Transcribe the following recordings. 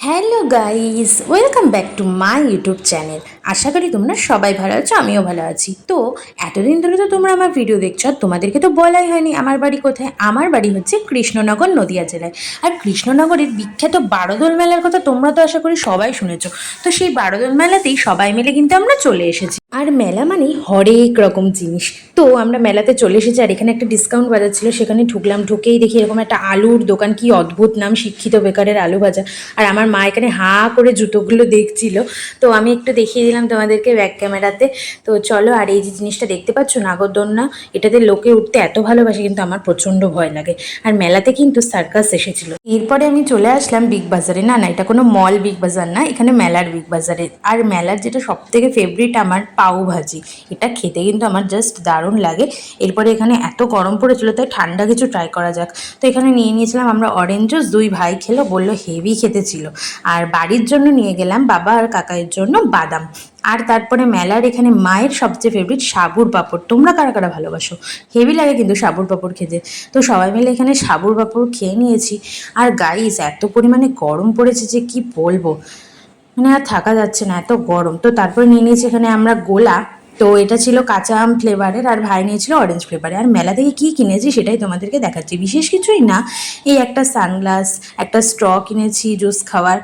Hello guys, welcome back to my YouTube channel. আশা করি তোমরা সবাই ভালো আছো, আমিও ভালো আছি। তো, এতদিন ধরে তো তোমরা আমার ভিডিও দেখছ, আর তোমাদেরকে তো বলাই হয়নি আমার বাড়ি কোথায়? আমার বাড়ি হচ্ছে কৃষ্ণনগর, নদিয়া জেলায়। আর কৃষ্ণনগরের বিখ্যাত বারোদোল মেলার কথা তোমরা তো আশা করি সবাই শুনেছো। তো সেই বারোদোল মেলাতেই সবাই মিলে কিন্তু আমরা চলে এসেছি। আর মেলা মানেই হরেক রকম জিনিস। তো আমরা মেলাতে চলে এসেছি আর এখানে একটা ডিসকাউন্ট বাজার ছিল, সেখানে ঢুকলাম, ঢুকেই দেখি এরকম একটা আলুর দোকান, কি অদ্ভুত নাম, শিক্ষিত বেকারের আলু ভাজা। আর আমার মা এখানে হা করে জুতোগুলো দেখছিল। তো আমি একটু দেখিয়ে দিলাম তোমাদেরকে ব্যাক ক্যামেরাতে তো চলো, আর এই যে জিনিসটা দেখতে পাচ্ছ, নাগরদোলনা, এটাতে লোকে উঠতে এত ভালোবাসে, কিন্তু আমার প্রচণ্ড ভয় লাগে। আর মেলাতে কিন্তু সার্কাস এসেছিল। এরপরে আমি চলে আসলাম বিগ বাজারে। না না, এটা কোনো মল বিগ বাজার না, এখানে মেলার বিগ বাজারে। আর মেলার যেটা সব থেকে ফেভারিট আমার পাউ ভাজি। এটা খেতে কিন্তু আমার জাস্ট দারুণ লাগে। এরপরে এখানে এত গরম পড়েছিল, তাই ঠান্ডা কিছু ট্রাই করা যাক। তো এখানে নিয়ে নিয়েছিলাম আমরা অরেঞ্জ জুস দুই ভাই খেলো, বলল হেভি খেতে ছিল। আর বাড়ির জন্য নিয়ে গেলাম বাবা আর কাকাইয়ের জন্য বাদাম। আর তারপরে মেলার এখানে মায়ের সবচেয়ে ফেভারিট সাবুর পাঁপড়। তোমরা কারা কারা ভালোবাসো? হেভি লাগে কিন্তু সাবুর পাঁপড় খেতে। তো সবাই মিলে এখানে সাবুর পাঁপড় খেয়ে নিয়েছি। আর গাইস এত পরিমাণে গরম পড়েছে যে কি বলব? মানে আর থাকা যাচ্ছে না, এত গরম। তো তারপরে নিয়ে নিয়েছি এখানে আমরা গোলা। তো এটা ছিল কাঁচা আম ফ্লেভারের আর ভাই নিয়েছিল অরেঞ্জ ফ্লেভারের আর মেলা থেকে কী কিনেছি সেটাই তোমাদেরকে দেখাচ্ছি। বিশেষ কিছুই না, এই একটা সানগ্লাস একটা স্ট্র কিনেছি জুস খাওয়ার।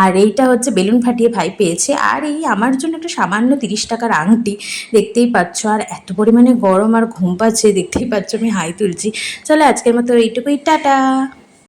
আর এইটা হচ্ছে বেলুন ফাটিয়ে ভাই পেয়েছে। আর এই আমার জন্য একটা সামান্য তিরিশ টাকার আংটি, দেখতেই পাচ্ছ। আর এত পরিমাণে গরম আর ঘুম পাচ্ছে, দেখতেই পাচ্ছ আমি হাই তুলছি। চলো আজকের মতো এইটুকুই, টাটা!